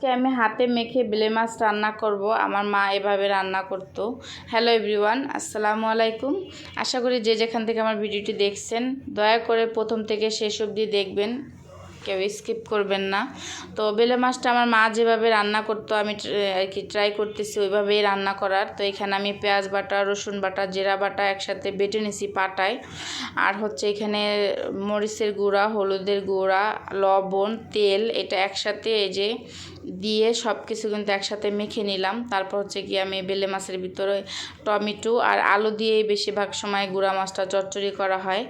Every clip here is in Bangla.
আজকে আমি হাতে মেখে বেলে মাছ রান্না করব। আমার মা এভাবে রান্না করত। হ্যালো এভরিওয়ান আসসালামু আলাইকুম। আশা করি যে যেখান থেকে আমার ভিডিওটি দেখছেন, দয়া করে প্রথম থেকে শেষ অবধি দেখবেন। কেউ স্কিপ করবেন না। তো বেলে মাছটা আমার মা যেভাবে রান্না করতো, আমি আর কি ট্রাই করতেছি ওইভাবেই রান্না করার। তো এখানে আমি পেঁয়াজ বাটা, রসুন বাটা, জিরা বাটা একসাথে বেটে নিছি পাটায়। আর হচ্ছে এখানে মরিচের গুঁড়া, হলুদের গুঁড়া, লবণ, তেল এটা একসাথে এই যে দিয়ে সব কিছু কিন্তু একসাথে মেখে নিলাম। তারপর হচ্ছে কি আমি বেলে মাছের ভিতরে টমেটো আর আলু দিয়েই বেশিরভাগ সময় গুঁড়া মাছটা চচ্চড়ি করা হয়।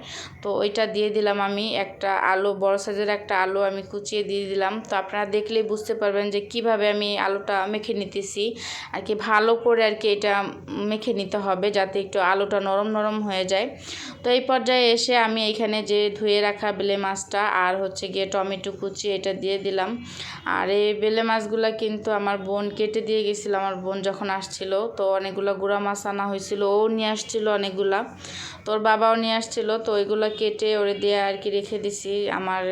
তো ওইটা দিয়ে দিলাম আমি একটা আলু, বড় সাইজের একটা আলু আমি কুচিয়ে দিয়ে দিলাম। তো আপনারা দেখলেই বুঝতে পারবেন যে কীভাবে আমি আলুটা মেখে নিতেছি। আর কি ভালো করে আর কি এটা মেখে নিতে হবে যাতে একটু আলুটা নরম নরম হয়ে যায়। তো এই পর্যায়ে এসে আমি এখানে যে ধুয়ে রাখা বেলে মাছটা আর হচ্ছে গিয়ে টমেটো কুচি এটা দিয়ে দিলাম। আর এই বেলে মাছগুলো কিন্তু আমার বোন কেটে দিয়ে গেছিল, আমার বোন যখন আসছিল, তো অনেকগুলো গুঁড়া মাছ আনা হয়েছিল, ও নিয়ে আসছিল অনেকগুলা। তোর বাবাও নিয়ে আসছিল, তো ওইগুলো কেটে ওরে দিয়ে আর কি রেখে দিছি। আমার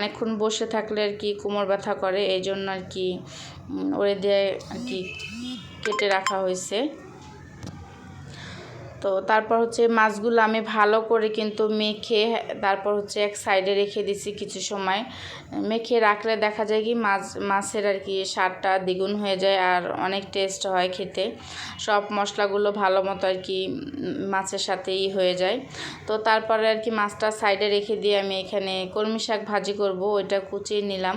অনেকক্ষণ বসে থাকলে আর কি কোমর ব্যথা করে, এই জন্য আর কি ওরে দিয়ে আর কি কেটে রাখা হয়েছে। তো তারপর হচ্ছে মাছগুলো আমি ভালো করে কিন্তু মেখে, তারপর হচ্ছে এক সাইডে রেখে দিছি কিছু সময়। মেখে রাখলে দেখা যায় কি মাছ, মাছের আর কি স্বাদটা দ্বিগুণ হয়ে যায় আর অনেক টেস্ট হয় খেতে। সব মশলাগুলো ভালো মতো আর কি মাছের সাথেই হয়ে যায়। তো তারপরে আর কি মাছটা সাইডে রেখে দিয়ে আমি এখানে কলমি শাক ভাজি করব, ওইটা কুচিয়ে নিলাম।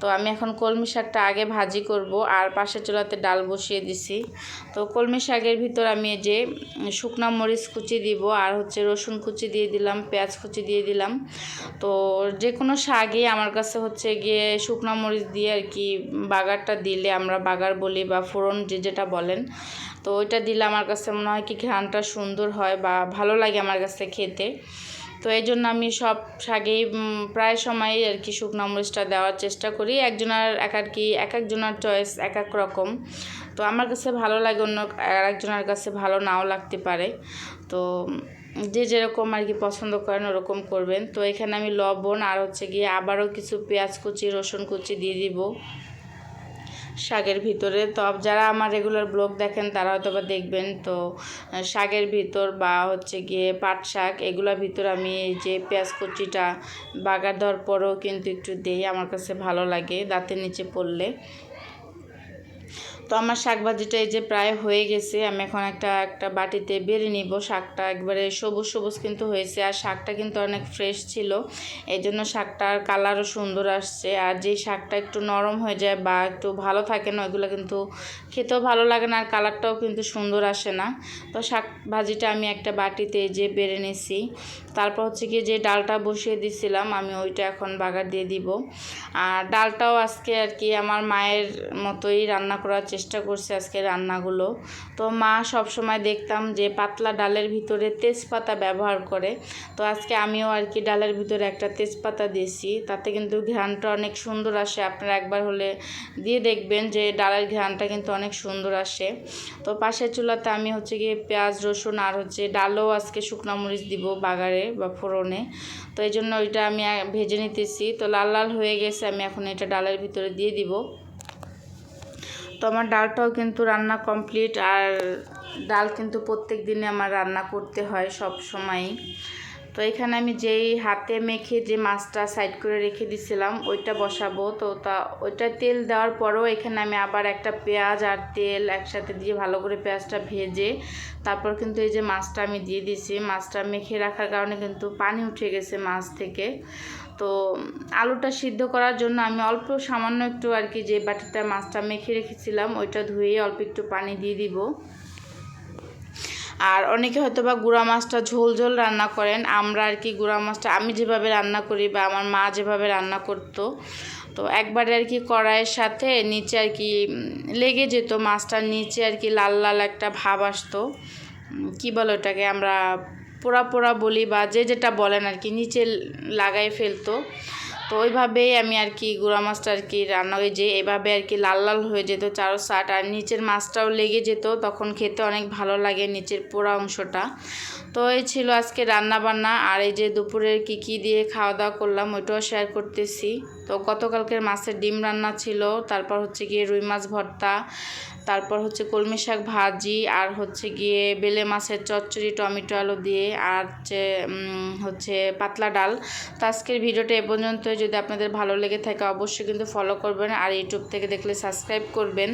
তো আমি এখন কলমি শাকটা আগে ভাজি করব, আর পাশের চুলাতে ডাল বসিয়ে দিছি। তো কলমি শাকের ভিতর আমি যে শুকনা মরিচ কুচি দিব আর হচ্ছে রসুন কুচি দিয়ে দিলাম, পেঁয়াজ কুচি দিয়ে দিলাম। তো যে কোনো শাকই আমার কাছে হচ্ছে গিয়ে শুকনা মরিচ দিয়ে আর কি বাগারটা দিলে, আমরা বাগার বলি বা ফোড়ন যে যেটা বলেন, তো ওইটা দিলে আমার কাছে মনে হয় কি ঘ্রাণটা সুন্দর হয় বা ভালো লাগে আমার কাছে খেতে। তো এই জন্য আমি সব শাকেই প্রায় সময় আর কি শুকনো মরিচটা দেওয়ার চেষ্টা করি। একজনের এক আর কি, এক একজনের চয়েস এক এক রকম। তো আমার কাছে ভালো লাগে অন্য আর একজনের কাছে ভালো নাও লাগতে পারে। তো যে যেরকম আর কি পছন্দ করেন ওরকম করবেন। তো এখানে আমি লবণ আর হচ্ছে গিয়ে আবারও কিছু পেঁয়াজ কুচি, রসুন কুচি দিয়ে দিব শাকের ভিতরে। তো যারা আমার রেগুলার ব্লগ দেখেন তারা হয়তো বা দেখবেন তো শাকের ভিতর বা হচ্ছে গিয়ে পাট শাক এগুলোর ভিতর আমি যে পেঁয়াজ কুচিটা বাগার দেওয়ার পরেও কিন্তু একটু দেই, আমার কাছে ভালো লাগে দাঁতের নিচে পড়লে। তো আমার শাক ভাজিটা এই যে প্রায় হয়ে গেছে, আমি এখন একটা একটা বাটিতে বেড়ে নিব। শাকটা একবারে সবুজ সবুজ কিন্তু হয়েছে আর শাকটা কিন্তু অনেক ফ্রেশ ছিল। এই জন্য শাকটার কালারও সুন্দর আসছে আর যেই শাকটা একটু নরম হয়ে যায় বা একটু ভালো থাকে না, ওইগুলো কিন্তু খেতেও ভালো লাগে না আর কালারটাও কিন্তু সুন্দর আসে না। তো শাক ভাজিটা আমি একটা বাটিতে যে বেড়ে নিছি। তারপর হচ্ছে কি যে ডালটা বসিয়ে দিছিলাম, আমি ওইটা এখন বাগার দিয়ে দিব। আর ডালটাও আজকে আর কি আমার মায়ের মতোই রান্না করার চেষ্টা করছে আজকে রান্নাগুলো। তো মা সব সময় দেখতাম যে পাতলা ডালের ভিতরে তেজপাতা ব্যবহার করে। তো আজকে আমিও আর কি ডালের ভিতরে একটা তেজপাতা দিয়েছি। তাতে কিন্তু ঘ্রাণটা অনেক সুন্দর আসে। আপনারা একবার হলে দিয়ে দেখবেন যে ডালের ঘ্রাণটা কিন্তু অনেক সুন্দর আসে। তো পাশের চুলাতে আমি হচ্ছে গিয়ে পেঁয়াজ, রসুন আর হচ্ছে ডালও আজকে শুকনো মরিচ দিব বাগারে বা ফোড়নে। তো এই জন্য ওইটা আমি ভেজে নিতেছি। তো লাল লাল হয়ে গেছে। আমি এখন এটা ডালের ভিতরে দিয়ে দিব। তো আমার ডালটাও কিন্তু রান্না কমপ্লিট আর ডাল কিন্তু প্রত্যেক দিনে আমার রান্না করতে হয় সব সময়ই। তো এখানে আমি যেই হাতে মেখে যে মাছটা সাইড করে রেখে দিছিলাম, ওইটা বসাবো। তো তা, ওইটা তেল দেওয়ার পরেও এখানে আমি আবার একটা পেঁয়াজ আর তেল একসাথে দিয়ে ভালো করে পেঁয়াজটা ভেজে, তারপর কিন্তু এই যে মাছটা আমি দিয়ে দিছি। মাছটা মেখে রাখার কারণে কিন্তু পানি উঠে গেছে মাছ থেকে। তো, আলুটা সিদ্ধ করার জন্য আমি অল্প সামান্য একটু আর কি যে বাটিটা মাছটা মেখে রেখেছিলাম, ওইটা ধুয়ে অল্প একটু পানি দিয়ে দিব। আর অনেকে হয়তো বা গুঁড়া মাছটা ঝোল ঝোল রান্না করেন। আমরা আর কি গুঁড়া মাছটা, আমি যেভাবে রান্না করি বা আমার মা যেভাবে রান্না করতো, তো একবারে আর কি কড়াইয়ের সাথে নিচে আর কি লেগে যেত মাছটার নিচে আর কি লাল লাল একটা ভাব আসতো। কি বলো ওটাকে আমরা পোড়া পোড়া বলি বা যে যেটা বলেন আর কি, নিচে লাগাই ফেলতো। তো ওইভাবেই আমি আর কি গুঁড়া মাছটা আর কি রান্না হয়ে যে এভাবে আর কি লাল লাল হয়ে যেত চারো সাট আর নিচের মাছটাও লেগে যেত, তখন খেতে অনেক ভালো লাগে নিচের পোড়া অংশটা। তো এই ছিল আজকে রান্না বান্না আর এই যে দুপুরের কি কি দিয়ে খাওয়া দাওয়া করলাম, ওইটাও শেয়ার করতেছি। তো গতকালকের মাছের ডিম রান্না ছিল, তারপর হচ্ছে গিয়ে রুই মাছ ভর্তা তারপর হচ্ছে কলমি শাক ভাজি, আর হচ্ছে গিয়ে বেলে মাছের চচ্চড়ি, টমেটো আলু দিয়ে, আর হচ্ছে পাতলা ডাল। তো আজকের ভিডিওটা এ পর্যন্ত যদি আপনাদের ভালো লেগে থাকে, অবশ্যই কিন্তু ফলো করবেন, আর ইউটিউব থেকে দেখলে সাবস্ক্রাইব করবেন।